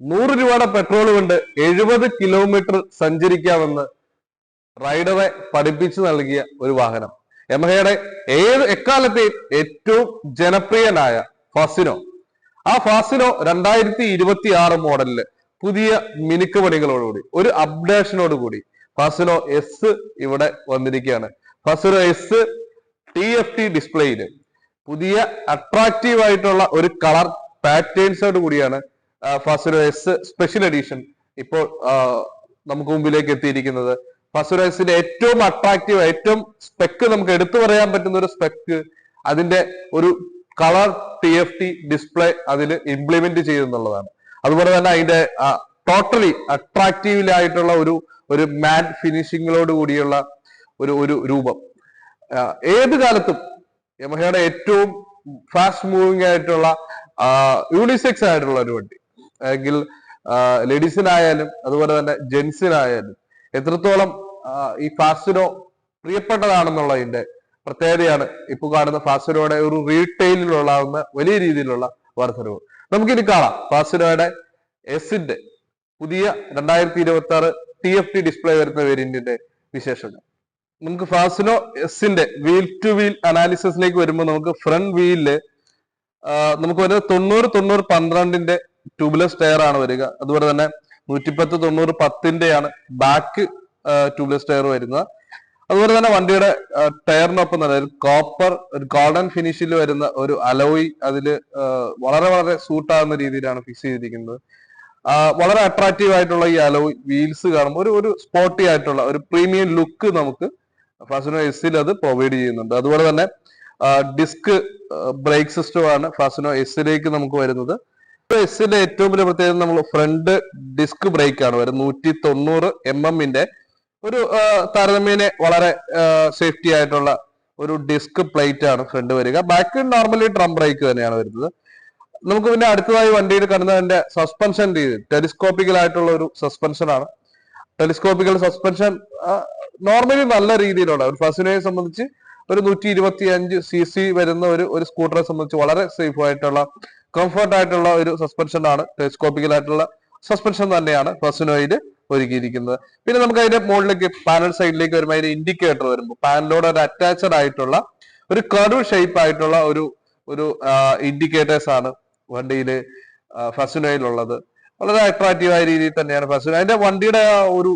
നൂറ് രൂപയുടെ പെട്രോൾ കൊണ്ട് എഴുപത് കിലോമീറ്റർ സഞ്ചരിക്കാമെന്ന് റൈഡറെ പഠിപ്പിച്ചു നൽകിയ ഒരു വാഹനം. യമഹയുടെ ഏത് എക്കാലത്തെയും ഏറ്റവും ജനപ്രിയനായ ഫാസിനോ. ആ ഫാസിനോ രണ്ടായിരത്തി ഇരുപത്തി ആറ് മോഡലിൽ പുതിയ മിനുക്ക് പണികളോടുകൂടി ഒരു അപ്ഡേഷനോട് കൂടി ഫാസിനോ എസ് ഇവിടെ വന്നിരിക്കുകയാണ്. Fascino S T F T ഡിസ്പ്ലേയിൽ പുതിയ അട്രാക്റ്റീവ് ആയിട്ടുള്ള ഒരു കളർ പാറ്റേൺസോട് കൂടിയാണ് ആ, എസ് സ്പെഷ്യൽ എഡിഷൻ ഇപ്പോൾ നമുക്ക് മുമ്പിലേക്ക് എത്തിയിരിക്കുന്നത്. ഫാസിനോ എസിന്റെ ഏറ്റവും അട്രാക്റ്റീവ് ഏറ്റവും സ്പെക്ക് നമുക്ക് എടുത്തു പറയാൻ പറ്റുന്ന ഒരു സ്പെക്ക് അതിന്റെ ഒരു colour T F T display അതിൽ ഇംപ്ലിമെന്റ് ചെയ്യുന്നുള്ളതാണ് അതുപോലെ തന്നെ അതിന്റെ ടോട്ടലി അട്രാക്റ്റീവിലായിട്ടുള്ള ഒരു ഒരു മാറ്റ് ഫിനിഷിങ്ങിലോട് കൂടിയുള്ള ഒരു ഒരു രൂപം. ഏത് കാലത്തും യമഹയുടെ ഏറ്റവും ഫാസ്റ്റ് മൂവിങ് ആയിട്ടുള്ള യൂണിസെക്സ് ആയിട്ടുള്ള ഒരു വണ്ടി. എങ്കിൽ ലേഡീസിനായാലും അതുപോലെ തന്നെ ജെൻസിനായാലും എത്രത്തോളം ഈ ഫാസിനോ പ്രിയപ്പെട്ടതാണെന്നുള്ളതിന്റെ പ്രത്യേകതയാണ് ഇപ്പൊ കാണുന്ന ഫാസിനോയുടെ ഒരു റീറ്റെയിലുള്ള വലിയ രീതിയിലുള്ള വർധനവ് നമുക്കിനി കാണാം ഫാസിനോയുടെ എസിന്റെ പുതിയ രണ്ടായിരത്തി ഇരുപത്തി ആറ് ടി എഫ് ടി ഡിസ്പ്ലേ വരുന്ന വേരിയന്റിന്റെ വിശേഷങ്ങൾ. നമുക്ക് ഫാസിനോ എസിന്റെ വീൽ ടു വീൽ അനാലിസിസിലേക്ക് വരുമ്പോൾ നമുക്ക് ഫ്രണ്ട് വീലിൽ നമുക്ക് വരുന്നത് തൊണ്ണൂറ് തൊണ്ണൂറ് പന്ത്രണ്ടിന്റെ ട്യൂബ്ലെസ് ടയർ ആണ് വരിക. അതുപോലെ തന്നെ നൂറ്റിപ്പത്ത് തൊണ്ണൂറ് പത്തിന്റെയാണ് ബാക്ക് ട്യൂബ്ലെസ് ടയർ വരുന്നത്. അതുപോലെ തന്നെ വണ്ടിയുടെ ടയറിനൊപ്പം തന്നെ ഒരു കോപ്പർ ഒരു ഗോൾഡൻ ഫിനിഷിൽ വരുന്ന ഒരു അലോയ് അതിൽ വളരെ വളരെ സൂട്ട് ആകുന്ന രീതിയിലാണ് ഫിക്സ് ചെയ്തിരിക്കുന്നത്. വളരെ അട്രാക്റ്റീവ് ആയിട്ടുള്ള ഈ അലോയ് വീൽസ് കാണുമ്പോൾ ഒരു ഒരു സ്പോർട്ടി ആയിട്ടുള്ള ഒരു പ്രീമിയം ലുക്ക് നമുക്ക് ഫാസിനോ എസിൽ അത് പ്രൊവൈഡ് ചെയ്യുന്നുണ്ട്. അതുപോലെ തന്നെ ഡിസ്ക് ബ്രേക്ക് സിസ്റ്റം ആണ് ഫാസിനോ എസിലേക്ക് നമുക്ക് വരുന്നത്. എസിന്റെ ഏറ്റവും വലിയ പ്രത്യേകത നമ്മൾ ഫ്രണ്ട് ഡിസ്ക് ബ്രേക്ക് ആണ്. വരുന്നത് നൂറ്റി തൊണ്ണൂറ് എം എമ്മിന്റെ ഒരു താരതമ്യേന വളരെ സേഫ്റ്റി ആയിട്ടുള്ള ഒരു ഡിസ്ക് പ്ലേറ്റ് ആണ് ഫ്രണ്ട് വരിക. ബാക്ക് നോർമലി ഡ്രം ബ്രേക്ക് തന്നെയാണ് വരുന്നത്. നമുക്ക് പിന്നെ അടുത്തതായി വണ്ടിയിൽ കണ്ടതിന്റെ സസ്പെൻഷൻ രീതി. ടെലിസ്കോപ്പിക്കൽ ആയിട്ടുള്ള ഒരു സസ്പെൻഷൻ ആണ്. ടെലിസ്കോപ്പിക്കൽ സസ്പെൻഷൻ നോർമലി നല്ല രീതിയിലുള്ള ഒരു ഫസിനെ സംബന്ധിച്ച് ഒരു നൂറ്റി ഇരുപത്തി അഞ്ച് സി സി വരുന്ന ഒരു ഒരു സ്കൂട്ടറെ സംബന്ധിച്ച് വളരെ സേഫ് ആയിട്ടുള്ള കംഫർട്ട് ആയിട്ടുള്ള ഒരു സസ്പെൻഷൻ ആണ് ടെലിസ്കോപ്പിക്കൽ ആയിട്ടുള്ള സസ്പെൻഷൻ തന്നെയാണ് ഫസ്റ്റിനോയിൽ ഒരുക്കിയിരിക്കുന്നത്. പിന്നെ നമുക്ക് അതിന്റെ മുകളിലേക്ക് പാനൽ സൈഡിലേക്ക് വരുമ്പോൾ അതിന്റെ ഇൻഡിക്കേറ്റർ വരുമ്പോൾ പാനലോട് ഒരു അറ്റാച്ചഡ് ആയിട്ടുള്ള ഒരു കർവ് ഷേപ്പ് ആയിട്ടുള്ള ഒരു ഒരു ഇൻഡിക്കേറ്റേഴ്സ് ആണ് വണ്ടിയിൽ ഫസിനോയിലുള്ളത് വളരെ അട്രാക്റ്റീവ് ആയ രീതിയിൽ തന്നെയാണ് ഫസിനോ അതിന്റെ വണ്ടിയുടെ ഒരു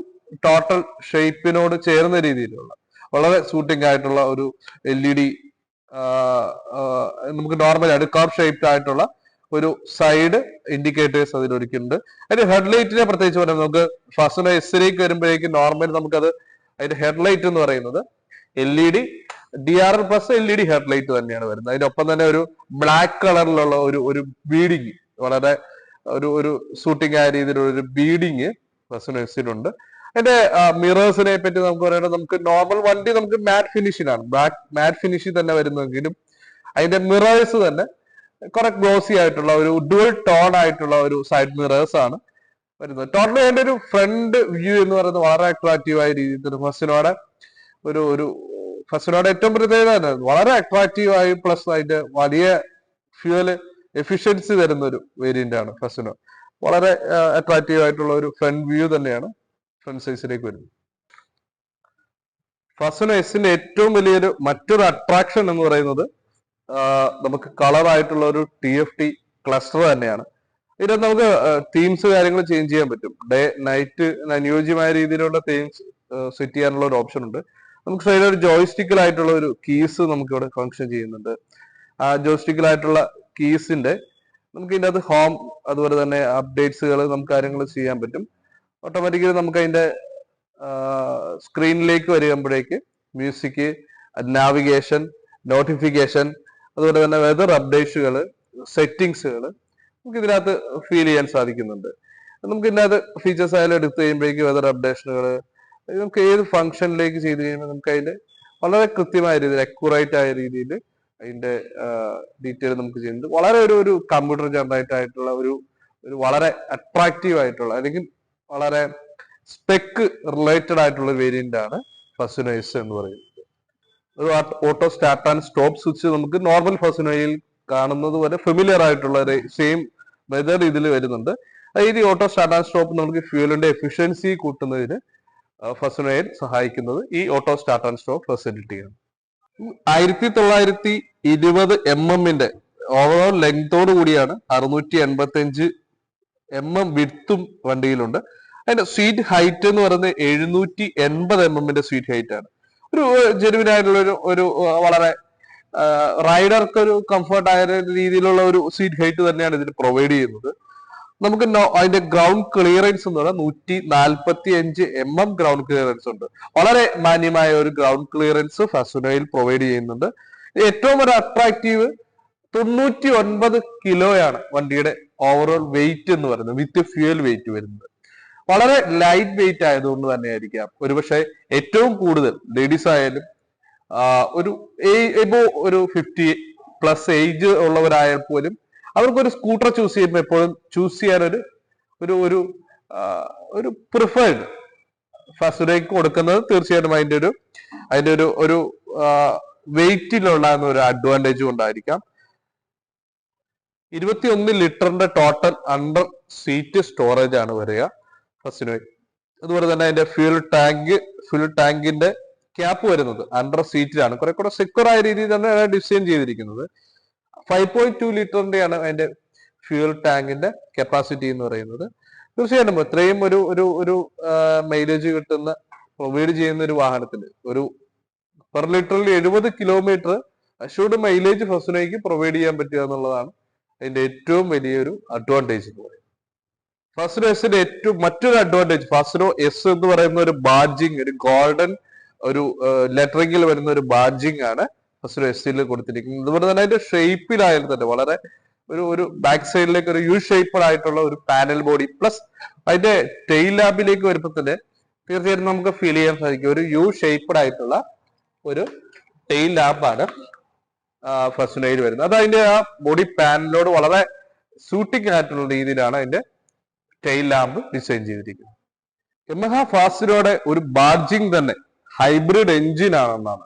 ടോട്ടൽ ഷേപ്പിനോട് ചേർന്ന രീതിയിലുള്ള വളരെ സൂട്ടിംഗ് ആയിട്ടുള്ള ഒരു എൽ ഇ ഡി നമുക്ക് നോർമൽ കർവ് ഷേപ്ഡ് ആയിട്ടുള്ള ഒരു സൈഡ് ഇൻഡിക്കേറ്റേഴ്സ് അതിലൊരുക്കുന്നുണ്ട് അതിന്റെ ഹെഡ്ലൈറ്റിനെ പ്രത്യേകിച്ച് പറയാം നമുക്ക് ഫസ്റ്റ് എസിലേക്ക് വരുമ്പോഴേക്കും നോർമൽ നമുക്കത് അതിന്റെ ഹെഡ്ലൈറ്റ് എന്ന് പറയുന്നത് L E D D R L plus L E D headlight തന്നെയാണ് വരുന്നത്. അതിനൊപ്പം തന്നെ ഒരു ബ്ലാക്ക് കളറിലുള്ള ഒരു ഒരു ബീഡിങ് വളരെ ഒരു ഒരു ഷൂട്ടിംഗ് ആയ രീതിയിലുള്ള ഒരു ബീഡിങ് ഫസ്റ്റ് എസിലുണ്ട് അതിന്റെ മിറേഴ്സിനെ പറ്റി നമുക്ക് പറയുന്നത് നമുക്ക് നോർമൽ വണ്ടി നമുക്ക് മാറ്റ് ഫിനിഷിനാണ് ബ്ലാക്ക് മാറ്റ് ഫിനിഷിൽ തന്നെ വരുന്നെങ്കിലും അതിന്റെ മിറേഴ്സ് തന്നെ കുറെ ഗ്ലോസി ആയിട്ടുള്ള ഒരു ഡുവൽ ടോൺ ആയിട്ടുള്ള ഒരു സൈഡ് മിറേഴ്സ് ആണ് വരുന്നത്. ടോട്ടലി അതിന്റെ ഒരു ഫ്രണ്ട് വ്യൂ എന്ന് പറയുന്നത് വളരെ അട്രാക്റ്റീവ് ആയ രീതിയിൽ ഫസ്റ്റിനോടെ ഒരു ഒരു ഫസ്റ്റിനോടെ ഏറ്റവും പ്രത്യേകത തന്നെ വളരെ അട്രാക്റ്റീവ് ആയി പ്ലസ് അതിന്റെ വലിയ ഫ്യൂവൽ എഫിഷ്യൻസി തരുന്ന ഒരു വേരിയന്റ് ആണ് ഫസ്റ്റിനോ വളരെ അട്രാക്റ്റീവ് ആയിട്ടുള്ള ഒരു ഫ്രണ്ട് വ്യൂ തന്നെയാണ്. ഫ്രണ്ട് സൈസിലേക്ക് വരുന്നു ഫസ്റ്റ് എസിന്റെ ഏറ്റവും വലിയൊരു മറ്റൊരു അട്രാക്ഷൻ എന്ന് പറയുന്നത് നമുക്ക് കളർ ആയിട്ടുള്ള ഒരു ടി എഫ് ടി ക്ലസ്റ്റർ തന്നെയാണ്. ഇതിനകത്ത് നമുക്ക് തീംസ് കാര്യങ്ങൾ ചേഞ്ച് ചെയ്യാൻ പറ്റും. ഡേ നൈറ്റ് അനുയോജ്യമായ രീതിയിലുള്ള തീംസ് സെറ്റ് ചെയ്യാനുള്ള ഒരു ഓപ്ഷൻ ഉണ്ട്. നമുക്ക് സൈഡിൽ ഒരു ജോയിസ്റ്റിക്കലായിട്ടുള്ള ഒരു കീസ് നമുക്ക് ഇവിടെ ഫങ്ഷൻ ചെയ്യുന്നുണ്ട്. ആ ജോയിസ്റ്റിക്കലായിട്ടുള്ള കീസിന്റെ നമുക്ക് ഇതിന്റെ അകത്ത് ഹോം അതുപോലെ തന്നെ അപ്ഡേറ്റ്സുകൾ നമുക്ക് കാര്യങ്ങൾ ചെയ്യാൻ പറ്റും. ഓട്ടോമാറ്റിക്കലി നമുക്ക് അതിന്റെ സ്ക്രീനിലേക്ക് വരുമ്പോഴേക്ക് മ്യൂസിക് നാവിഗേഷൻ നോട്ടിഫിക്കേഷൻ അതുപോലെ തന്നെ വെതർ അപ്ഡേറ്റ്സുകൾ സെറ്റിങ്സുകൾ നമുക്ക് ഇതിനകത്ത് ഫീൽ ചെയ്യാൻ സാധിക്കുന്നുണ്ട്. നമുക്ക് ഇതിനകത്ത് ഫീച്ചേഴ്സ് ആയാലും എടുത്തു കഴിയുമ്പോഴേക്ക് വെതർ അപ്ഡേഷനുകൾ നമുക്ക് ഏത് ഫംഗ്ഷനിലേക്ക് ചെയ്ത് കഴിയുമ്പോൾ നമുക്ക് അതിന്റെ വളരെ കൃത്യമായ രീതിയിൽ അക്യുറേറ്റ് ആയ രീതിയിൽ അതിന്റെ ഡീറ്റെയിൽ നമുക്ക് ചെയ്യുന്നുണ്ട്. വളരെ ഒരു ഒരു കമ്പ്യൂട്ടർ ജനറേറ്റ് ആയിട്ടുള്ള ഒരു ഒരു വളരെ അട്രാക്റ്റീവ് ആയിട്ടുള്ള അല്ലെങ്കിൽ വളരെ സ്പെക്ക് റിലേറ്റഡ് ആയിട്ടുള്ള വേരിയന്റ് ആണ് ഫസിനോയിസ് എന്ന് പറയുന്നത്. ഒരു auto start and stop switch നമുക്ക് നോർമൽ ഫസിനോയിൽ കാണുന്നത് പോലെ ഫെമിലിയർ ആയിട്ടുള്ള ഒരു സെയിം മെത്തേഡ് ഇതിൽ വരുന്നുണ്ട്. ഈ ഓട്ടോ സ്റ്റാർട്ട് ആൻഡ് സ്റ്റോപ്പ് നമുക്ക് ഫ്യൂലിന്റെ എഫിഷ്യൻസി കൂട്ടുന്നതിന് ഫസിനോയിൽ സഹായിക്കുന്നത് ഈ ഓട്ടോ സ്റ്റാർട്ട് ആൻഡ് സ്റ്റോപ്പ് ഫെസിലിറ്റിയാണ് ആയിരത്തി തൊള്ളായിരത്തി ഇരുപത് എം എമ്മിന്റെ ഓവറോൾ ലെങ്തോട് കൂടിയാണ് അറുന്നൂറ്റി എൺപത്തി അഞ്ച് എം എം വിത്തും വണ്ടിയിലുണ്ട്. അതിന്റെ സ്വീറ്റ് ഹൈറ്റ് എന്ന് പറയുന്നത് എഴുന്നൂറ്റി എൺപത് എം എമ്മിന്റെ സ്വീറ്റ് ഹൈറ്റ് ആണ്. ഒരു ജെനുവിൻ ആയിട്ടുള്ള ഒരു ഒരു വളരെ റൈഡർക്ക് ഒരു കംഫർട്ട് ആയ രീതിയിലുള്ള ഒരു സീറ്റ് ഹൈറ്റ് തന്നെയാണ് ഇതിന് പ്രൊവൈഡ് ചെയ്യുന്നത്. നമുക്ക് അതിന്റെ ഗ്രൗണ്ട് ക്ലിയറൻസ് എന്ന് പറഞ്ഞാൽ നൂറ്റി നാൽപ്പത്തി അഞ്ച് എം എം ഗ്രൗണ്ട് ക്ലിയറൻസ് ഉണ്ട്. വളരെ മാന്യമായ ഒരു ഗ്രൗണ്ട് ക്ലിയറൻസ് ഫസുനയിൽ പ്രൊവൈഡ് ചെയ്യുന്നുണ്ട്. ഏറ്റവും ഒരു അട്രാക്റ്റീവ് തൊണ്ണൂറ്റി ഒൻപത് കിലോയാണ് വണ്ടിയുടെ ഓവറോൾ വെയിറ്റ് എന്ന് പറയുന്നത് വിത്ത് ഫ്യൂൽ വെയിറ്റ് വരുന്നത്. വളരെ ലൈറ്റ് വെയിറ്റ് ആയതുകൊണ്ട് തന്നെ ആയിരിക്കാം ഒരുപക്ഷെ ഏറ്റവും കൂടുതൽ ലേഡീസ് ആയാലും ഒരു എബോ ഒരു ഫിഫ്റ്റി പ്ലസ് ഏജ് ഉള്ളവരായാൽ പോലും അവർക്കൊരു സ്കൂട്ടർ ചൂസ് ചെയ്യുമ്പോൾ എപ്പോഴും ചൂസ് ചെയ്യാൻ ഒരു ഒരു ഒരു ഒരു പ്രിഫേർഡ് ഫസ്റ്റിലേക്ക് കൊടുക്കുന്നത് തീർച്ചയായിട്ടും അതിന്റെ ഒരു അതിന്റെ ഒരു ഒരു വെയിറ്റിലുണ്ടാകുന്ന ഒരു അഡ്വാന്റേജ് കൊണ്ടായിരിക്കാം. ഇരുപത്തിയൊന്ന് ലിറ്ററിന്റെ ടോട്ടൽ അണ്ടർ സീറ്റ് സ്റ്റോറേജ് ആണ് വരിക. ഫസ്റ്റിനോയ് അതുപോലെ തന്നെ അതിന്റെ ഫ്യൂൽ ടാങ്ക് ഫ്യൂൽ ടാങ്കിന്റെ ക്യാപ്പ് വരുന്നത് അണ്ടർ സീറ്റിലാണ് കുറെ കൂടെ സെക്യൂർ ആയ രീതിയിൽ തന്നെ ഡിസൈൻ ചെയ്തിരിക്കുന്നത്. ഫൈവ് പോയിന്റ് ടു ലിറ്ററിന്റെയാണ് അതിന്റെ ഫ്യൂൽ ടാങ്കിന്റെ കപ്പാസിറ്റി എന്ന് പറയുന്നത്. തീർച്ചയായിട്ടും ഇത്രയും ഒരു ഒരു ഒരു മൈലേജ് കിട്ടുന്ന പ്രൊവൈഡ് ചെയ്യുന്ന ഒരു വാഹനത്തിന് ഒരു പെർ ലിറ്ററിൽ എഴുപത് കിലോമീറ്റർ അഷ്യൂർഡ് മൈലേജ് ഫസ്റ്റിനേക്ക് പ്രൊവൈഡ് ചെയ്യാൻ പറ്റുക എന്നുള്ളതാണ് അതിന്റെ ഏറ്റവും വലിയൊരു അഡ്വാന്റേജ് എന്ന് പറയുന്നത്. ഫാസിനോ എസിന്റെ ഏറ്റവും മറ്റൊരു അഡ്വാന്റേജ് ഫാസിനോ എസ് എന്ന് പറയുന്ന ഒരു ബാഡ്ജിങ് ഒരു ഗോൾഡൻ ഒരു ലെറ്ററിംഗിൽ വരുന്ന ഒരു ബാഡ്ജിങ് ആണ് ഫസ്റ്റോ എസിൽ കൊടുത്തിരിക്കുന്നത്. അതുപോലെ തന്നെ അതിന്റെ ഷേപ്പിലായാലും തന്നെ വളരെ ഒരു ഒരു ബാക്ക് സൈഡിലേക്ക് ഒരു യു ഷേപ്പഡ് ആയിട്ടുള്ള ഒരു പാനൽ ബോഡി പ്ലസ് അതിന്റെ ടെയിൽ ലാബിലേക്ക് വരുമ്പോൾ തന്നെ തീർച്ചയായിട്ടും നമുക്ക് ഫീൽ ചെയ്യാൻ സാധിക്കും. ഒരു യു ഷേപ്പഡ് ആയിട്ടുള്ള ഒരു ടെയിൽ ലാബാണ് ഫസ്റ്റിനയിൽ വരുന്നത്. അത് അതിന്റെ ആ ബോഡി പാനലിനോട് വളരെ സൂട്ടിങ് ആയിട്ടുള്ള രീതിയിലാണ് അതിന്റെ ടെയിൽ ലാമ്പ് ഡിസൈൻ ചെയ്തിരിക്കുന്നത്. യമഹ ഫാസ്റ്റിനോടെ ഒരു ബാർജിങ് തന്നെ ഹൈബ്രിഡ് എഞ്ചിൻ ആണെന്നാണ്.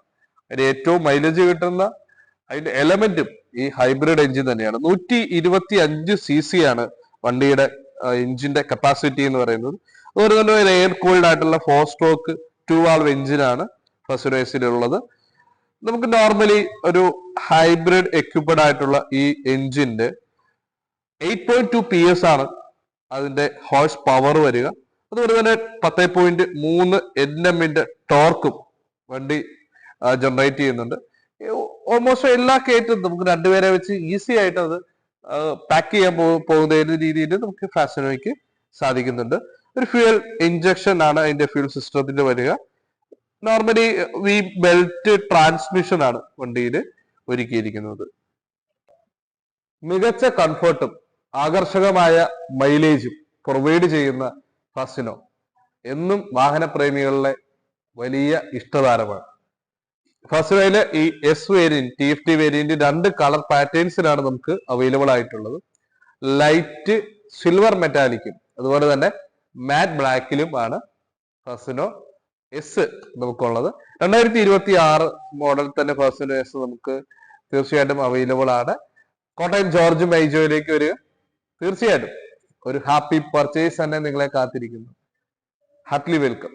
അതിന് ഏറ്റവും മൈലേജ് കിട്ടുന്ന അതിന്റെ എലമെന്റും ഈ ഹൈബ്രിഡ് എഞ്ചിൻ തന്നെയാണ്. നൂറ്റി ഇരുപത്തി അഞ്ച് സി സി ആണ് വണ്ടിയുടെ എഞ്ചിന്റെ കപ്പാസിറ്റി എന്ന് പറയുന്നത്. അതുപോലെ തന്നെ ഒരു എയർ കൂൾഡ് ആയിട്ടുള്ള ഫോർ സ്ട്രോക്ക് ടു വാൾവ് എഞ്ചിനാണ് ഫസുരേസിലുള്ളത് നമുക്ക് നോർമലി ഒരു ഹൈബ്രിഡ് എക്യുപ്പഡ് ആയിട്ടുള്ള ഈ എഞ്ചിന്റെ eight point two P S ആണ് അതിന്റെ ഹോഴ്സ് പവർ വരിക. അതുപോലെ തന്നെ പത്ത് പോയിന്റ് മൂന്ന് എൻ എമ്മിന്റെ ടോർക്കും വണ്ടി ജനറേറ്റ് ചെയ്യുന്നുണ്ട്. ഓൾമോസ്റ്റ് എല്ലാ കേറ്റും നമുക്ക് രണ്ടുപേരെ വെച്ച് ഈസി ആയിട്ട് അത് പാക്ക് ചെയ്യാൻ പോകുന്ന രീതിയിൽ നമുക്ക് ഫാഷനോയ്ക്ക് സാധിക്കുന്നുണ്ട്. ഒരു ഫ്യൂൽ ഇഞ്ചക്ഷൻ ആണ് അതിന്റെ ഫ്യൂൽ സിസ്റ്റത്തിന്റെ വരിക. നോർമലി ഈ ബെൽറ്റ് ട്രാൻസ്മിഷൻ ആണ് വണ്ടിയിൽ ഒരുക്കിയിരിക്കുന്നത്. മികച്ച കംഫർട്ടും ആകർഷകമായ മൈലേജും പ്രൊവൈഡ് ചെയ്യുന്ന ഫസിനോ എന്നും വാഹനപ്രേമികളുടെ വലിയ ഇഷ്ടതാരമാണ്. ഫസിനോയിലെ ഈ S variant T F T variant രണ്ട് കളർ പാറ്റേൺസിലാണ് നമുക്ക് അവൈലബിൾ ആയിട്ടുള്ളത്. ലൈറ്റ് സിൽവർ മെറ്റാലിക്കും അതുപോലെ തന്നെ മാറ്റ് ബ്ലാക്കിലും ആണ് ഫസിനോ എസ് നമുക്കുള്ളത്. രണ്ടായിരത്തി ഇരുപത്തി ആറ് മോഡൽ തന്നെ ഫസിനോ എസ് നമുക്ക് തീർച്ചയായിട്ടും അവൈലബിൾ ആണ്. കോട്ടയം ജോർജ് മൈജോയിലേക്ക് വരിക. തീർച്ചയായിട്ടും. ഒരു ഹാപ്പി പർച്ചേസ് തന്നെ നിങ്ങളെ കാത്തിരിക്കുന്നു. Heartly welcome.